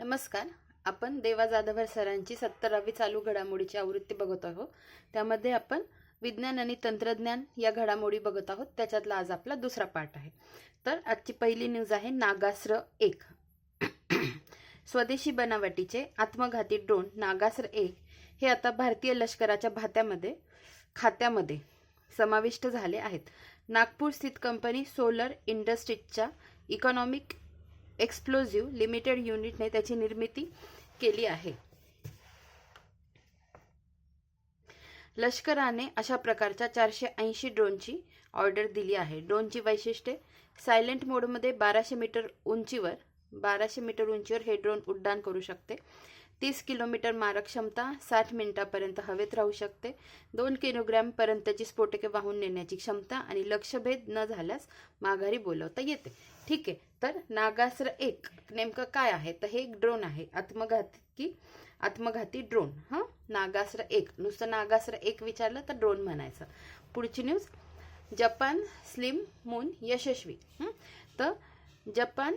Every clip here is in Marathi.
नमस्कार. आपण देवा जाधवर सरांची सत्तरावी चालू घडामोडीची आवृत्ती बघत आहोत. त्यामध्ये आपण विज्ञान आणि तंत्रज्ञान या घडामोडी बघत आहोत. त्याच्यातला आज आपला दुसरा पार्ट आहे. तर आजची पहिली न्यूज आहे नागास्र एक. स्वदेशी बनावटीचे आत्मघाती ड्रोन नागास्र एक हे आता भारतीय लष्कराच्या भात्यामध्ये खात्यामध्ये समाविष्ट झाले आहेत. नागपूर स्थित कंपनी सोलर इंडस्ट्रीजच्या इकॉनॉमिक एक्सप्लोजिव्ह लिमिटेड युनिटने त्याची निर्मिती केली आहे. लष्कराने अशा प्रकारच्या चारशे ऐंशी ड्रोनची ऑर्डर दिली आहे. ड्रोनची वैशिष्ट्ये सायलेंट मोडमध्ये बाराशे मीटर उंचीवर बाराशे मीटर उंचीवर हे ड्रोन उड्डाण करू शकते. तीस किलोमीटर मारक क्षमता साठ मिनिटापर्यंत हवेत राहू शकते. दोन किलोग्रॅमपर्यंतची स्फोटके वाहून नेण्याची क्षमता आणि लक्षभेद न झाल्यास माघारी बोलवता येते. ठीक आहे तर नागास्र एक नेमकं काय आहे? तर हे एक ड्रोन आहे. आत्मघाती आत्मघाती ड्रोन हां? नागास्र एक. नुसतं नागास्र एक विचारलं तर ड्रोन म्हणायचं. पुढची न्यूज जपान स्लिम मून यशस्वी. तर जपान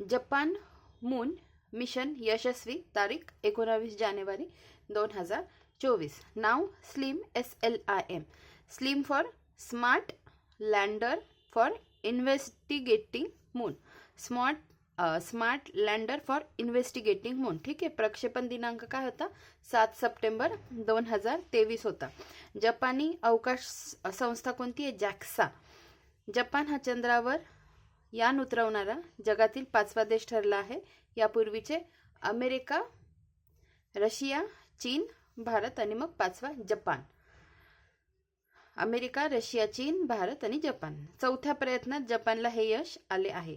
जपान मून मिशन यशस्वी तारीख एकोणावीस जानेवारी दोन हजार चोवीस. नाव SLIM S L I M. SLIM for smart lander for investigating moon. Smart smart lander for investigating moon. ठीक आहे प्रक्षेपण दिनांक काय होता? सात सप्टेंबर दोन हजार तेवीस होता. जपानी अवकाश संस्था कोणती आहे? जॅक्सा. जपान हा चंद्रावर यान उतरवणारा जगातील पाचवा देश ठरला आहे. यापूर्वीचे अमेरिका रशिया चीन भारत आणि मग पाचवा जपान. अमेरिका रशिया चीन भारत आणि जपान. चौथ्या प्रयत्नात जपानला हे यश आले आहे.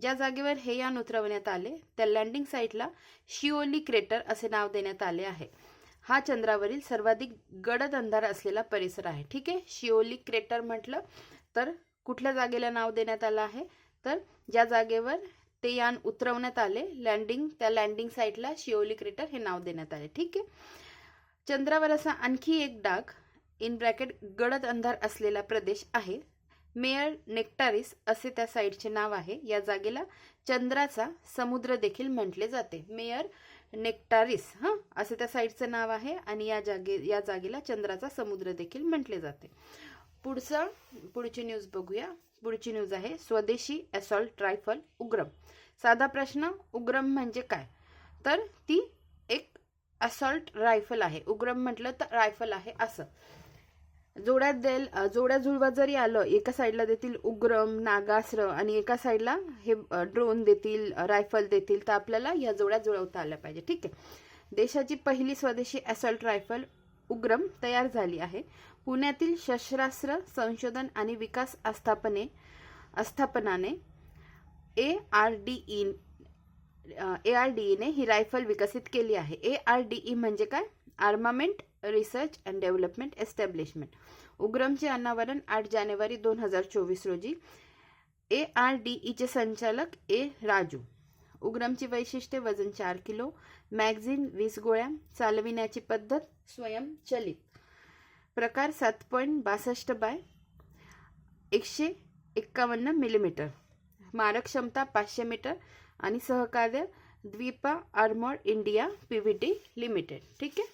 ज्या जागेवर हे यान उतरवण्यात आले त्या लँडिंग साईटला शिओली क्रेटर असे नाव देण्यात आले आहे. हा चंद्रावरील सर्वाधिक गडद अंधार असलेला परिसर आहे. ठीक आहे? शिओली क्रेटर म्हटलं तर कुठल्या जागेला नाव देण्यात आलं आहे? तर ज्या जागेवर ते यान उतरवण्यात आले. लँडिंग त्या लँडिंग साईटला शिओली क्रेटर हे नाव देण्यात आले. ठीक आहे? चंद्रावर असा आणखी एक डाग इन ब्रॅकेट गडद अंधार असलेला प्रदेश आहे. मेयर नेक्टारिस असे त्या साईटचे नाव आहे. या जागेला चंद्राचा समुद्र देखील म्हटले जाते. मेयर नेक्टारिस हां? असे त्या साईटचं नाव आहे आणि या जागे या जागेला चंद्राचा समुद्र देखील म्हटले जाते. पुढचं पुढची न्यूज बघूया. पुढची न्यूज आहे स्वदेशी असॉल्ट रायफल उग्रम. साधा प्रश्न उग्रम म्हणजे काय? तर ती एक असॉल्ट रायफल आहे. उग्रम म्हटलं तर रायफल आहे असं. जोड्यात देल जोड्या जुळवा जरी आलं एका साईडला देतील उग्रम नागास्र आणि एका साईडला हे ड्रोन देतील रायफल देतील तर आपल्याला या जोड्या जुळवता आल्या पाहिजे. ठीक आहे. देशाची पहिली स्वदेशी असॉल्ट रायफल उग्रम तयार झाली आहे. पुण्यातील शस्त्रास्त्र संशोधन आणि विकास आस्थापने आस्थापनाने A R D E A R D ईने ही रायफल विकसित केली आहे. ए आर डी ई म्हणजे काय? Armament research and development establishment उग्रमचे अनावरण आठ जानेवारी दोन हजार चोवीस रोजी. ए आर डी ईचे संचालक ए राजू. उग्रमची वैशिष्ट्ये वजन चार किलो मॅगझिन वीस गोळ्या चालविण्याची पद्धत स्वयंचलित. प्रकार सात पॉईंट बासष्ट बाय एकशे एक्कावन्न मिलीमीटर. मारक क्षमता पाचशे मीटर आणि सहकार्य द्वीपा armour India P V T limited. ठीक आहे?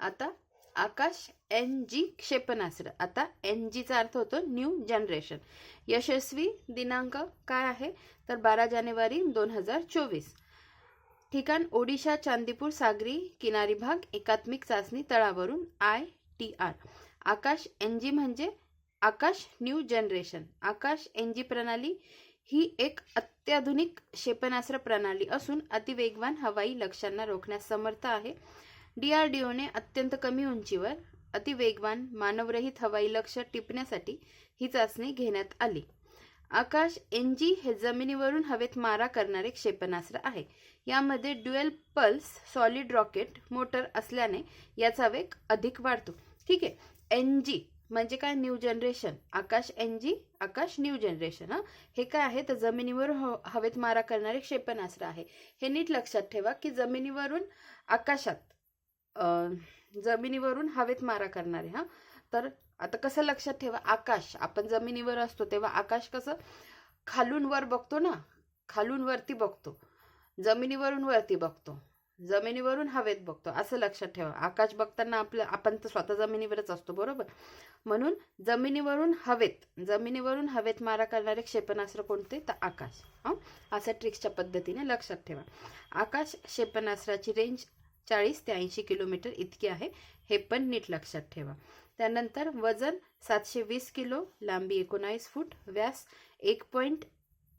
आता आकाश एन जी क्षेपणास्त्र. आता एन जीचा अर्थ होतो न्यू जनरेशन. यशस्वी दिनांक काय आहे? तर बारा जानेवारी दोन हजार चोवीस. ठिकाण ओडिशा चांदीपूर सागरी किनारी भाग एकात्मिक चाचणी तळावरून I T R. Akash N G म्हणजे Akash new generation Akash N G प्रणाली ही एक अत्याधुनिक क्षेपणास्त्र प्रणाली असून अतिवेगवान हवाई लक्ष्यांना रोखण्यास समर्थ आहे. डी आर डी ओने अत्यंत कमी उंचीवर अतिवेगवान मानवरहित हवाई लक्ष टिपण्यासाठी ही चाचणी घेण्यात आली. आकाश एन जी हे जमिनीवरून हवेत मारा करणारे क्षेपणास्त्र आहे. यामध्ये dual pulse solid rocket motor असल्याने याचा वेग अधिक वाढतो. ठीक आहे. एन जी म्हणजे काय? New generation. Akash N G Akash new generation हां? हे काय आहे? तर जमिनीवर हवेत मारा करणारे क्षेपणास्त्र आहे. हे नीट लक्षात ठेवा की जमिनीवरून आकाशात जमिनीवरून हवेत मारा करणारे हां? तर आता कसं लक्षात ठेवा आकाश. आपण जमिनीवर असतो तेव्हा आकाश कसं? खालून वर बघतो ना? खालून वरती बघतो. जमिनीवरून वरती बघतो. जमिनीवरून हवेत बघतो. असं लक्षात ठेवा. आकाश बघताना आपलं आपण तर स्वतः जमिनीवरच असतो बरोबर? म्हणून जमिनीवरून हवेत जमिनीवरून हवेत मारा करणारे क्षेपणास्त्र कोणते? तर आकाश. हं? असं ट्रिक्सच्या पद्धतीने लक्षात ठेवा. आकाश क्षेपणास्त्राची रेंज चाळीस ते ऐंशी किलोमीटर इतकी आहे. हे पण नीट लक्षात ठेवा. त्यानंतर वजन सातशे वीस किलो लांबी एकोणावीस फूट व्यास एक पॉईंट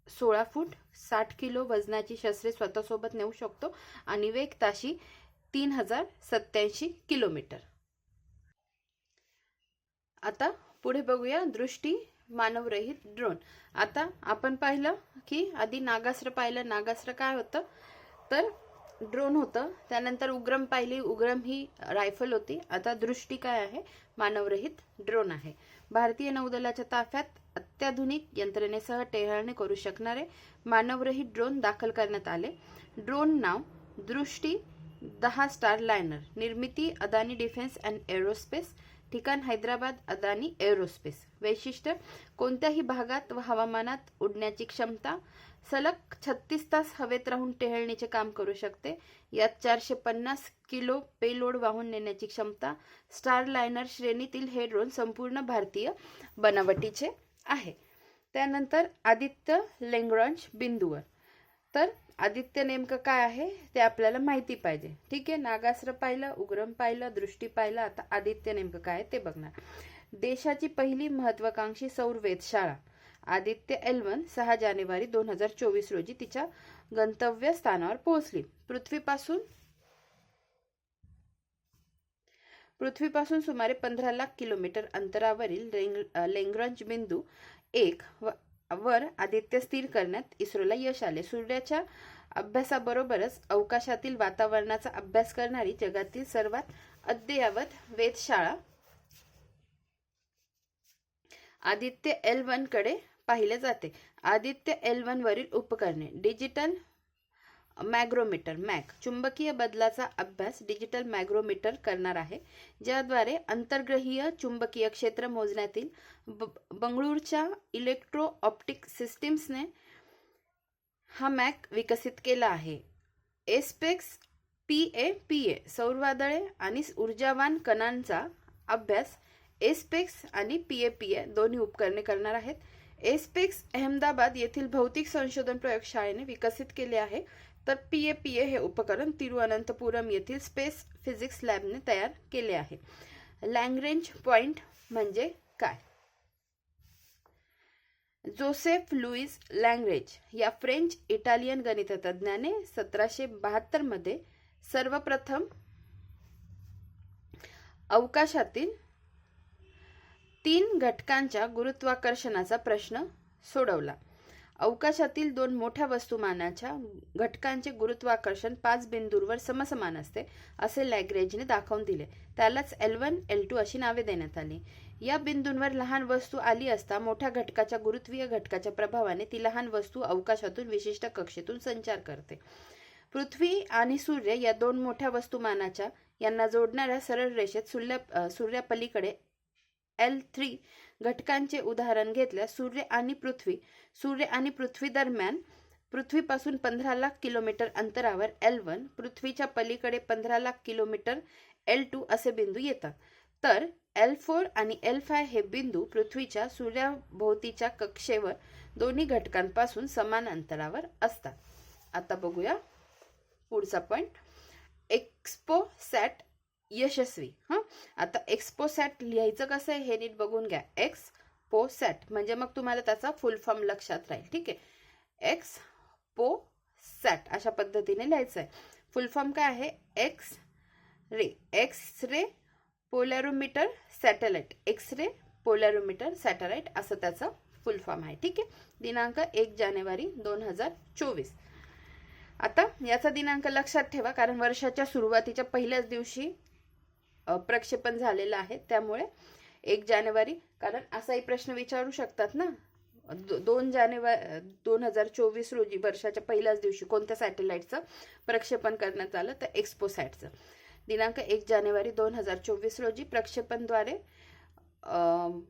सोळा फूट साठ किलो वजनाची शस्त्रे स्वतःसोबत नेऊ शकतो आणि वेग ताशी तीन हजार सत्याऐंशी किलोमीटर. आता पुढे बघूया दृष्टी मानवरहित ड्रोन आता आपण पाहिलं की आधी नागास्त्र पाहिलं नागास्त्र काय होतं? तर ड्रोन होतं. त्यानंतर उग्रम पाहिली. उग्रम ही रायफल होती. आता दृष्टी काय आहे? मानवरहित ड्रोन आहे. भारतीय नौदलाच्या ताफ्यात अत्याधुनिक यंत्रणेसह टेहळणी करू शकणारे मानवरहित ड्रोन दाखल करण्यात आले. ड्रोन नाव दृष्टी दहा स्टार लायनर निर्मिती अदानी डिफेन्स अँड एरोस्पेस. ठिकाण हैदराबाद अदानी एरोस्पेस. वैशिष्ट्य कोणत्याही भागात व हवामानात उडण्याची क्षमता सलग छत्तीस तास हवेत राहून टेहळणीचे काम करू शकते. यात चारशे पन्नास किलो पेलोड वाहून नेण्याची क्षमता स्टार लायनर श्रेणीतील हे ड्रोन संपूर्ण भारतीय बनावटीचे आहे. त्यानंतर आदित्य लेंग्रॉन्च बिंदूवर. तर आदित्य नेमकं काय आहे ते आपल्याला माहिती पाहिजे. ठीक आहे नागास्त्र पाहिलं उग्रम पाहिलं दृष्टी पाहिलं आता आदित्य नेमकं काय आहे ते बघणार. देशाची पहिली महत्वाकांक्षी सौर वेधशाळा. आदित्य एल सहा जानेवारी दोन हजार चोवीस रोजी तिच्या गंतव्य स्थानावर पोहोचली. पृथ्वीपासून पृथ्वीपासून सुमारे पंधरा लाख किलोमीटर अंतरावरील लेंग लेंग्रंज बिंदू एक व वर आदित्य स्थिर करण्यात इस्रोला यश आले. सूर्याच्या अभ्यासाबरोबरच अवकाशातील वातावरणाचा अभ्यास करणारी जगातील सर्वात अद्ययावत वेधशाळा आदित्य एल वनकडे पाहिले जाते. आदित्य एल वन वरील उपकरणे डिजिटल मॅग्रोमीटर मॅक चुंबकीय बदलाचा अभ्यास डिजिटल मॅग्रोमीटर करणार आहे ज्याद्वारे अंतर्ग्रहीय चुंबकीय क्षेत्र मोजण्यातील ब बंगळूरच्या इलेक्ट्रो ऑप्टिक सिस्टीम्सने हा मॅक विकसित केला आहे. ASPEX P A P A सौरवादळे आणि ऊर्जावान कणांचा अभ्यास एसपेक्स आणि पी ए पी ए दोन्ही उपकरणे करणार आहेत. एसपेक्स अहमदाबाद येथील भौतिक संशोधन प्रयोगशाळेने विकसित केले आहे. तर पी ए पी ए हे उपकरण तिरुअनंतपुरम येथील स्पेस फिजिक्स लॅबने तयार केले आहे. लँग्रेंज पॉइंट म्हणजे काय? जोसेफ लुईस लँग्रेज या फ्रेंच इटालियन गणिततज्ञाने सतराशे बहात्तरमध्ये सर्वप्रथम अवकाशातील तीन घटकांच्या गुरुत्वाकर्षणाचा प्रश्न सोडवला. अवकाशातील दोन मोठ्या वस्तुमानाच्या घटकांचे गुरुत्वाकर्षण पाच बिंदूंवर समसमान असते असे लॅग्रेजने दाखवून दिले. त्यालाच एल वन एल टू अशी नावे देण्यात आली. या बिंदूंवर लहान वस्तू आली असता मोठ्या घटकाच्या गुरुत्वीय घटकाच्या प्रभावाने ती लहान वस्तू अवकाशातून विशिष्ट कक्षेतून संचार करते. पृथ्वी आणि सूर्य या दोन मोठ्या वस्तुमानाच्या यांना जोडणाऱ्या सरळ रेषेत सूर्या सूर्यापलीकडे एल थ्री घटकांचे उदाहरण घेतल्यास सूर्य आणि पृथ्वी. सूर्य आणि पृथ्वी दरम्यान पृथ्वीपासून पंधरा लाख किलोमीटर अंतरावर एल वन पृथ्वीच्या पलीकडे पंधरा लाख किलोमीटर एल टू असे बिंदू येतात. तर एल फोर आणि एल फाय हे बिंदू पृथ्वीच्या सूर्याभोवतीच्या कक्षेवर दोन्ही घटकांपासून समान अंतरावर असतात. आता बघूया पुढचा पॉइंट एक्सपो सॅट यशस्वी. हां? आता एक्सपोसॅट लिहायचं कसं आहे हे नीट बघून घ्या. एक्स पो सॅट म्हणजे मग तुम्हाला त्याचा फुल फॉर्म लक्षात राहील. ठीक आहे? एक्स पो सॅट अशा पद्धतीने लिहायचं आहे फुल फॉर्म काय आहे? X ray X ray polarimeter satellite X ray polarimeter satellite असं त्याचं फुल फॉर्म आहे. ठीक आहे? दिनांक एक जानेवारी दोन हजार चोवीस. आता याचा दिनांक लक्षात ठेवा कारण वर्षाच्या सुरुवातीच्या पहिल्याच दिवशी प्रक्षेपण झालेलं आहे. त्यामुळे एक जानेवारी कारण असाही प्रश्न विचारू शकतात ना? दोन जानेवारी दोन हजार चोवीस रोजी वर्षाच्या पहिल्याच दिवशी कोणत्या सॅटेलाईटचं प्रक्षेपण करण्यात आलं? तर एक्सपोसॅटचं दिनांक एक जानेवारी दोन हजार चोवीस रोजी प्रक्षेपणद्वारे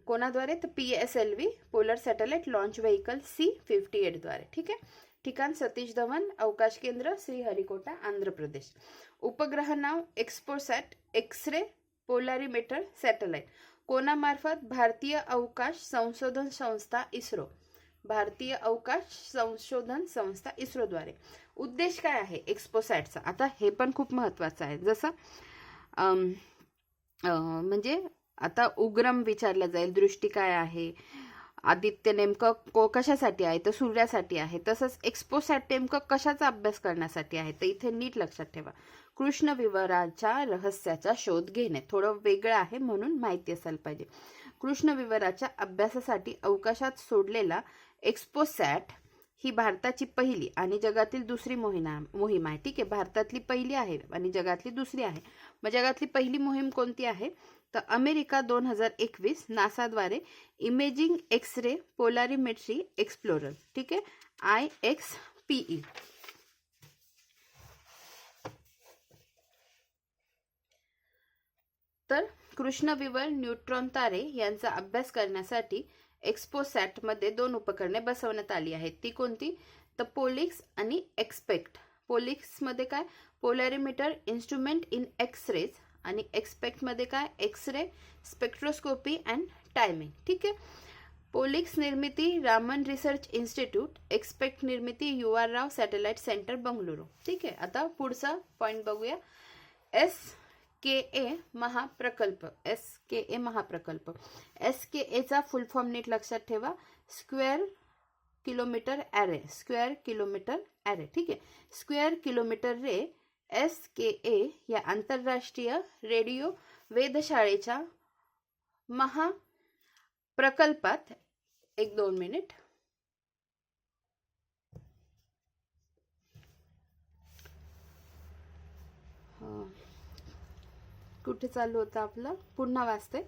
कोणाद्वारे? तर P S L V polar satellite launch vehicle C fifty एटद्वारे. ठीक आहे? ठिकाण सतीश धवन अवकाश केंद्र श्रीहरिकोटा आंध्र प्रदेश. उपग्रह नाव XPoSat X ray ray polarimeter satellite. कोणामार्फत भारतीय अवकाश संशोधन संस्था इस्रो. भारतीय अवकाश संशोधन संस्था इस्रोद्वारे. उद्देश काय आहे एक्सपोसॅटचा? आता हे पण खूप महत्त्वाचं आहे. जसं म्हणजे आता उग्रम विचारलं जाईल दृष्टी काय आहे? आदित्य नेमकं को कशासाठी आहे? तर सूर्यासाठी आहे. तसंच एक्सपोसॅट नेमकं कशाचा अभ्यास करण्यासाठी आहे? तर इथे नीट लक्षात ठेवा. कृष्ण विवराच्या रहस्याचा शोध घेणे. थोडं वेगळं आहे म्हणून माहिती असायला पाहिजे. कृष्ण विवराच्या अभ्यासासाठी अवकाशात सोडलेला एक्सपोसॅट ही भारताची पहिली आणि जगातील दुसरी मोहिना मोहीम आहे. ठीक आहे भारतातली पहिली आहे आणि जगातली दुसरी आहे. मग जगातली पहिली मोहीम कोणती आहे? तर अमेरिका दोन हजार एकवीस नासाद्वारे imaging X ray polarimetry explorer. ठीक आहे आय एक्स पीई तर कृष्णविवर न्यूट्रॉन तारे यांचा अभ्यास करण्यासाठी एक्सपोसॅटमध्ये दोन उपकरणे बसवण्यात आली आहेत. ती कोणती? तर पोलिक्स आणि एक्सपेक्ट पोलिक्समध्ये काय? Polarimeter instrument in X rays आणि एक्सपेक्टमध्ये काय? X ray spectroscopy and timing ठीक आहे? पोलिक्स निर्मिती रामन रिसर्च इन्स्टिट्यूट एक्सपेक्ट निर्मिती U R Rao satellite centre Bengaluru ठीक आहे? आता पुढचा पॉईंट बघूया. एस के ए महाप्रकल्प एस के ए महाप्रकल्प. एस के एचा फुल फॉर्म नीट लक्षात ठेवा. Square kilometre array square kilometre array ठीक आहे? Square kilometre array S K A या आंतरराष्ट्रीय रेडिओ वेधशाळेच्या महाप्रकल्पात एक दोन मिनिट हा. कुठे चालू होतं आपलं? पुन्हा वाचते.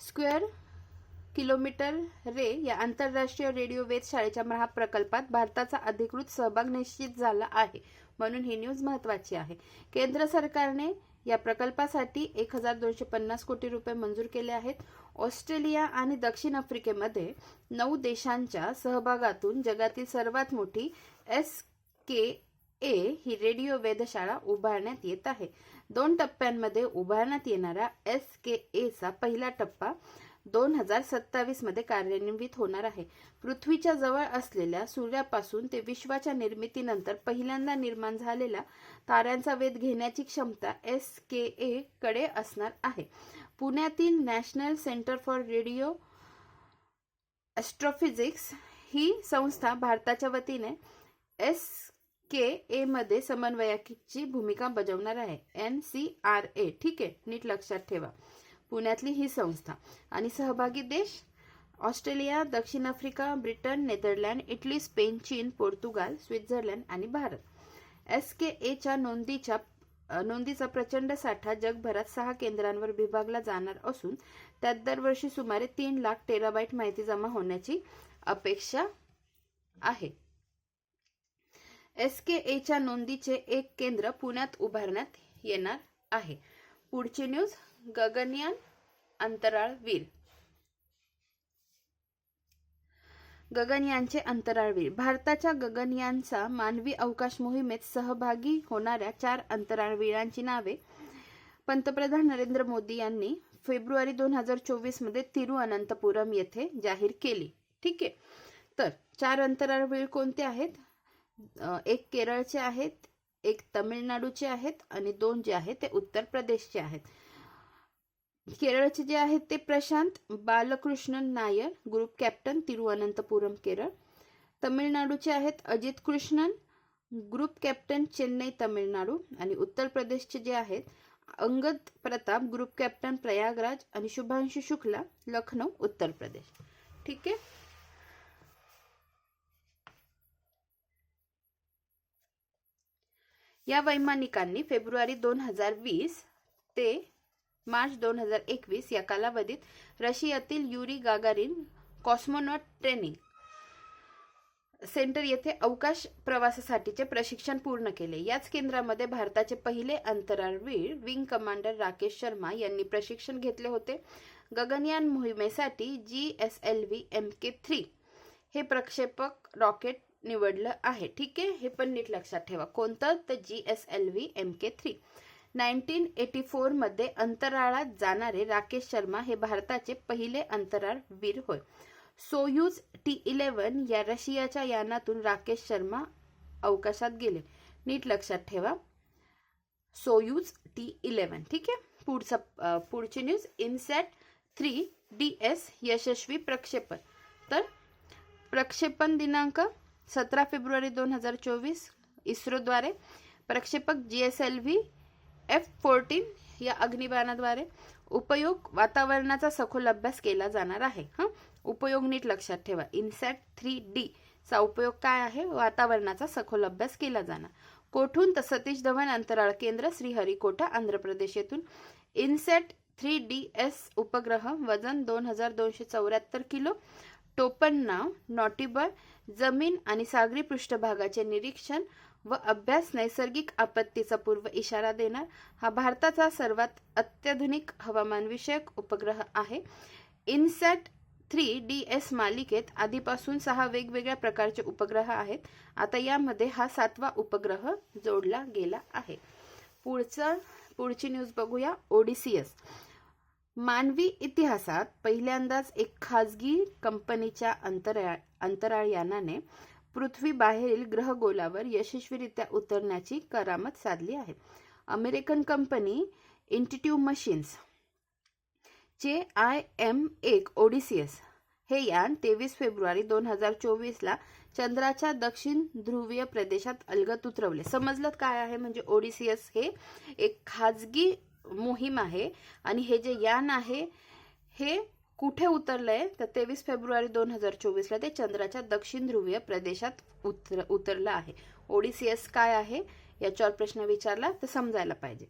स्क्वेअर किलोमीटर रे या आंतरराष्ट्रीय रेडिओ वेधशाळेच्या महाप्रकल्पात भारताचा अधिकृत सहभाग निश्चित झाला आहे. म्हणून ही न्यूज महत्वाची आहे. केंद्र सरकारने या प्रकल्पासाठी एक हजार दोनशे पन्नास कोटी रुपये मंजूर केले आहेत. ऑस्ट्रेलिया आणि दक्षिण आफ्रिकेमध्ये नऊ देशांच्या सहभागातून जगातील सर्वात मोठी एस के ए ही रेडिओ वेधशाळा उभारण्यात येत आहे. दोन टप्प्यांमध्ये उभारण्यात येणारा एस के एचा पहिला टप्पा दोन हजार सत्तावीसमध्ये कार्यान्वित होणार आहे. पृथ्वीच्या जवळ असलेल्या सूर्यापासून ते विश्वाच्या निर्मितीनंतर पहिल्यांदा निर्माण झालेला ताऱ्यांचा वेध घेण्याची क्षमता एस के ए कडे असणार आहे. पुण्यातील national centre for radio astrophysics ही संस्था भारताच्या वतीने एस के ए मध्ये समन्वयकीची भूमिका बजावणार आहे. N C R A. ठीक आहे? नीट लक्षात ठेवा. पुण्यातली ही संस्था. आणि सहभागी देश? ऑस्ट्रेलिया दक्षिण Africa Britain Netherland Italy Spain चीन पोर्तुगाल स्वित्झर्लंड आणि भारत. एस के एच्या नोंदीच्या नोंदीचा प्रचंड साठा जगभरात सहा केंद्रांवर विभागला जाणार असून त्यात दरवर्षी सुमारे तीन लाख टेराबाईट माहिती जमा होण्याची अपेक्षा आहे. एस के एच्या नोंदीचे एक केंद्र पुण्यात उभारण्यात येणार आहे. पुढची न्यूज गगनयान अंतराळवीर गगनयानचे अंतराळवीर भारताच्या गगनयानचा मानवी अवकाश मोहिमेत सहभागी होणाऱ्या चार अंतराळवीरांची नावे. पंतप्रधान नरेंद्र मोदी यांनी फेब्रुवारी दोन हजार चोवीसमध्ये तिरुअनंतपुरम येथे जाहीर केली. ठीक आहे. तर चार अंतराळवीर कोणते आहेत? एक केरळचे आहेत एक तमिळनाडूचे आहेत आणि दोन जे आहेत ते उत्तर प्रदेशचे आहेत. केरळचे जे आहेत ते प्रशांत बालकृष्णन नायर ग्रुप कॅप्टन तिरुअनंतपुरम केरळ. तमिळनाडूचे आहेत अजित कृष्णन ग्रुप कॅप्टन चेन्नई तमिळनाडू. आणि उत्तर प्रदेशचे जे आहेत अंगद प्रताप ग्रुप कॅप्टन प्रयागराज आणि शुभांशु शुक्ला लखनौ उत्तर प्रदेश. ठीक आहे? या वैमानिकांनी फेब्रुवारी दोन हजार वीस ते मार्च दोन हजार एकवीस या कालावधीत रशियातील Yuri Gagarin cosmonaut training centre येथे अवकाश प्रवासासाठीचे प्रशिक्षण पूर्ण केले. याच केंद्रामध्ये भारताचे पहिले अंतराळवीर विंग कमांडर राकेश शर्मा यांनी प्रशिक्षण घेतले होते. गगनयान मोहिमेसाठी G S L V M K three हे प्रक्षेपक रॉकेट निवडलं आहे. ठीक आहे? हे पण नीट लक्षात ठेवा. कोणतं? तर G S L V M K three nineteen eighty फोरमध्ये अंतराळात जाणारे राकेश शर्मा हे भारताचे पहिले अंतराळवीर होय. सोयूज टी इलेव्हन या रशियाच्या यानातून राकेश शर्मा अवकाशात गेले. नीट लक्षात ठेवा. Soyuz T eleven. ठीक आहे? पुढचा पुढची news INSAT three D S यशस्वी प्रक्षेपण. तर प्रक्षेपण दिनांक सतरा फेब्रुवारी दोन हजार चोवीस इस्रोद्वारे प्रक्षेपक G S L V F fourteen या अग्निबाणाद्वारे उपयोग वातावरणाचा सखोल अभ्यास केला जाणार आहे. हं? उपयोग नीट लक्षात ठेवा. इन्सॅट थ्री डी चा उपयोग काय आहे? वातावरणाचा सखोल अभ्यास केला जाणार. कोठून? तर सतीश धवन अंतराळ केंद्र श्रीहरिकोटा आंध्र प्रदेश येथून. इन्सॅट थ्री डी एस उपग्रह वजन दोन हजार दोनशे चौऱ्याहत्तर किलो टोपण नाव नॉटिबल जमीन आणि सागरी पृष्ठभागाचे निरीक्षण व अभ्यास नैसर्गिक आपत्तीचा पूर्व इशारा देणार हा भारताचा सर्वात अत्याधुनिक हवामानविषयक उपग्रह आहे. इनसॅट थ्री डी एस मालिकेत आधीपासून सहा वेगवेगळ्या प्रकारचे उपग्रह आहेत. आता यामध्ये हा सातवा उपग्रह जोडला गेला आहे. पुढचं पुढची न्यूज बघूया. ओडिसीएस मानवी इतिहासात पहिल्यांदाच एक खाजगी कंपनीच्या अंतराळ अंतराळयानाने पृथ्वी बाहेरील ग्रहगोलावर यशस्वीरित्या उतरण्याची करामत साधली आहे. अमेरिकन कंपनी इंटिट्यू मशीन्स चे आय एम एक ओडिसियस हे यान तेवीस फेब्रुवारी दोन हजार चोवीसला चंद्राच्या दक्षिण ध्रुवीय प्रदेशात अलगत उतरवले. समजलं काय आहे? म्हणजे ओडिसियस हे एक खाजगी मोहीम आहे. आणि हे जे यान आहे हे कुठे उतरलंय? तर तेवीस फेब्रुवारी दोन हजार चोवीसला ते चंद्राच्या दक्षिण ध्रुवीय प्रदेशात उतर उतरलं आहे. ओडीसीएस काय आहे? याच्यावर प्रश्न विचारला तर समजायला पाहिजे.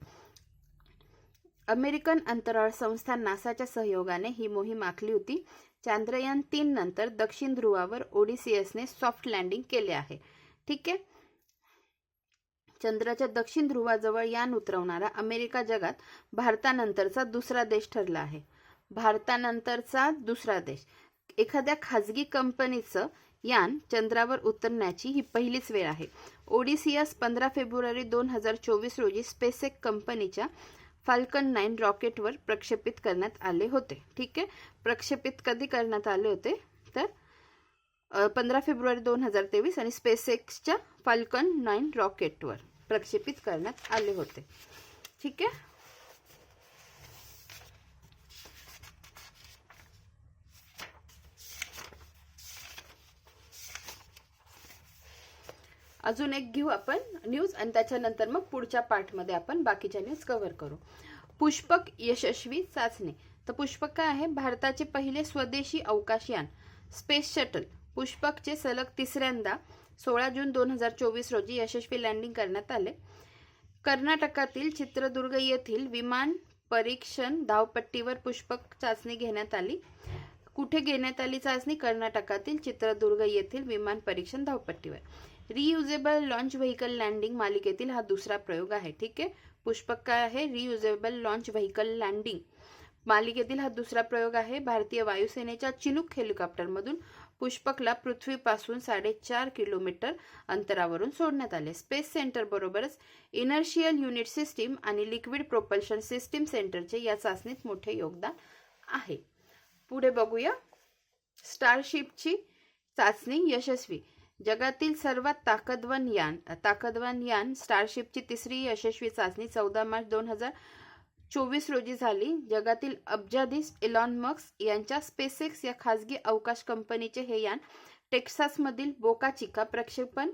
अमेरिकन अंतराळ संस्था नासाच्या सहयोगाने ही मोहीम आखली होती. चांद्रयान तीन नंतर दक्षिण ध्रुवावर ओडीसीएसने सॉफ्ट लँडिंग केले आहे. ठीक आहे? चंद्राच्या दक्षिण ध्रुवाजवळ यान उतरवणारा अमेरिका जगात भारतानंतरचा दुसरा देश ठरला आहे. भारतानंतरचा दुसरा देश. एखाद्या खाजगी कंपनीचं यान चंद्रावर उतरण्याची ही पहिलीच वेळ आहे. ओडिसियस पंधरा फेब्रुवारी दोन हजार चोवीस रोजी स्पेसेक कंपनीच्या फाल्कन नाईन रॉकेटवर प्रक्षेपित करण्यात आले होते. ठीक आहे? प्रक्षेपित कधी करण्यात आले होते? तर पंधरा फेब्रुवारी दोन हजार तेवीस आणि स्पेसएक्सच्या फाल्कन नाईन रॉकेटवर प्रक्षेपित करण्यात आले होते. ठीक आहे? अजून एक घेऊ आपण न्यूज आणि त्याच्यानंतर मग पुढच्या पार्टमध्ये आपण बाकीच्या न्यूज कव्हर करू. पुष्पक यशस्वी चाचणी. तर पुष्पक काय आहे? भारताचे पहिले स्वदेशी अवकाशयान स्पेस शटल पुष्पकचे सलग तिसऱ्यांदा सोळा जून दोन हजार चोवीस रोजी यशस्वी लँडिंग करण्यात आले. कर्नाटकातील चित्रदुर्ग येथील विमान परीक्षण धावपट्टीवर पुष्पक चाचणी घेण्यात आली. कुठे घेण्यात आली चाचणी? कर्नाटकातील चित्रदुर्ग येथील विमान परीक्षण धावपट्टीवर. रियुजेबल लॉन्च व्हेकल लँडिंग मालिकेतील हा दुसरा प्रयोग आहे. ठीक आहे? पुष्पक काय आहे? रियुजेबल लॉन्च व्हेकल लँडिंग मालिकेतील हा दुसरा प्रयोग आहे. भारतीय वायुसेनेच्या चिनूक हेलिकॉप्टरमधून पुष्पकला पृथ्वीपासून साडेचार किलोमीटर अंतरावरून सोडण्यात आले. स्पेस सेंटर बरोबरच इनर्शियल युनिट सिस्टीम आणि लिक्विड प्रोपल्शन सिस्टीम सेंटरचे या चाचणीत मोठे योगदान आहे. पुढे बघूया. स्टारशिपची चाचणी यशस्वी. जगातील सर्वात ताकदवान यान ताकदवान यान स्टारशिपची तिसरी यशस्वी चाचणी चौदा मार्च दोन हजार चोवीस रोजी झाली. जगातील अब्जाधीश इलॉन मक्स यांच्या स्पेसेक्स या खाजगी अवकाश कंपनीचे हे यान टेक्सासमधील बोका चिका प्रक्षेपण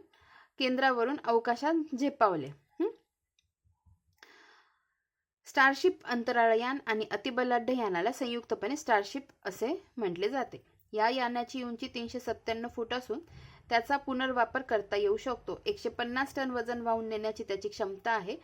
केंद्रावरून अवकाशात झेपावले. स्टारशिप अंतराळयान आणि अतिबलाढ्य यानाला संयुक्तपणे स्टारशिप असे म्हटले जाते. या यानाची उंची तीनशे सत्त्याण्णव फूट असून त्याचा पुनर्वापर करता येऊ शकतो. एकशे पन्नास टन वजन वाहून नेण्याची त्याची क्षमता आहे.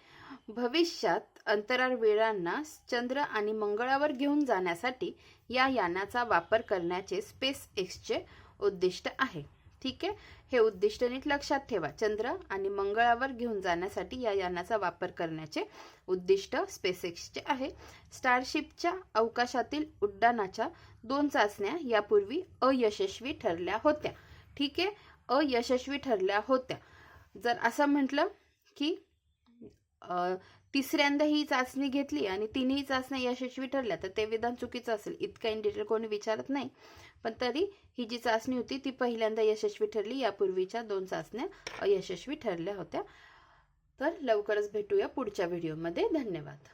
भविष्यात अंतराळवीरांना चंद्र आणि मंगळावर घेऊन जाण्यासाठी या यानाचा वापर करण्याचे स्पेस एक्सचे उद्दिष्ट आहे. ठीक आहे? हे उद्दिष्ट नीट लक्षात ठेवा. चंद्र आणि मंगळावर घेऊन जाण्यासाठी या यानाचा वापर करण्याचे उद्दिष्ट स्पेसएक्सचे आहे. स्टारशिपच्या अवकाशातील उड्डाणाच्या दोन चाचण्या यापूर्वी अयशस्वी ठरल्या होत्या. ठीक आहे? अयशस्वी ठरल्या होत्या. जर असं म्हटलं की तिसऱ्यांदा ही चाचणी घेतली आणि तिन्ही चाचण्या यशस्वी ठरल्या तर ते विधान चुकीचं असेल. इतका इन डिटेल कोणी विचारत नाही. पण तरी ही जी चाचणी होती ती पहिल्यांदा यशस्वी ठरली. यापूर्वीच्या दोन चाचण्या अयशस्वी ठरल्या होत्या. तर लवकरच भेटूया पुढच्या व्हिडिओमध्ये धन्यवाद.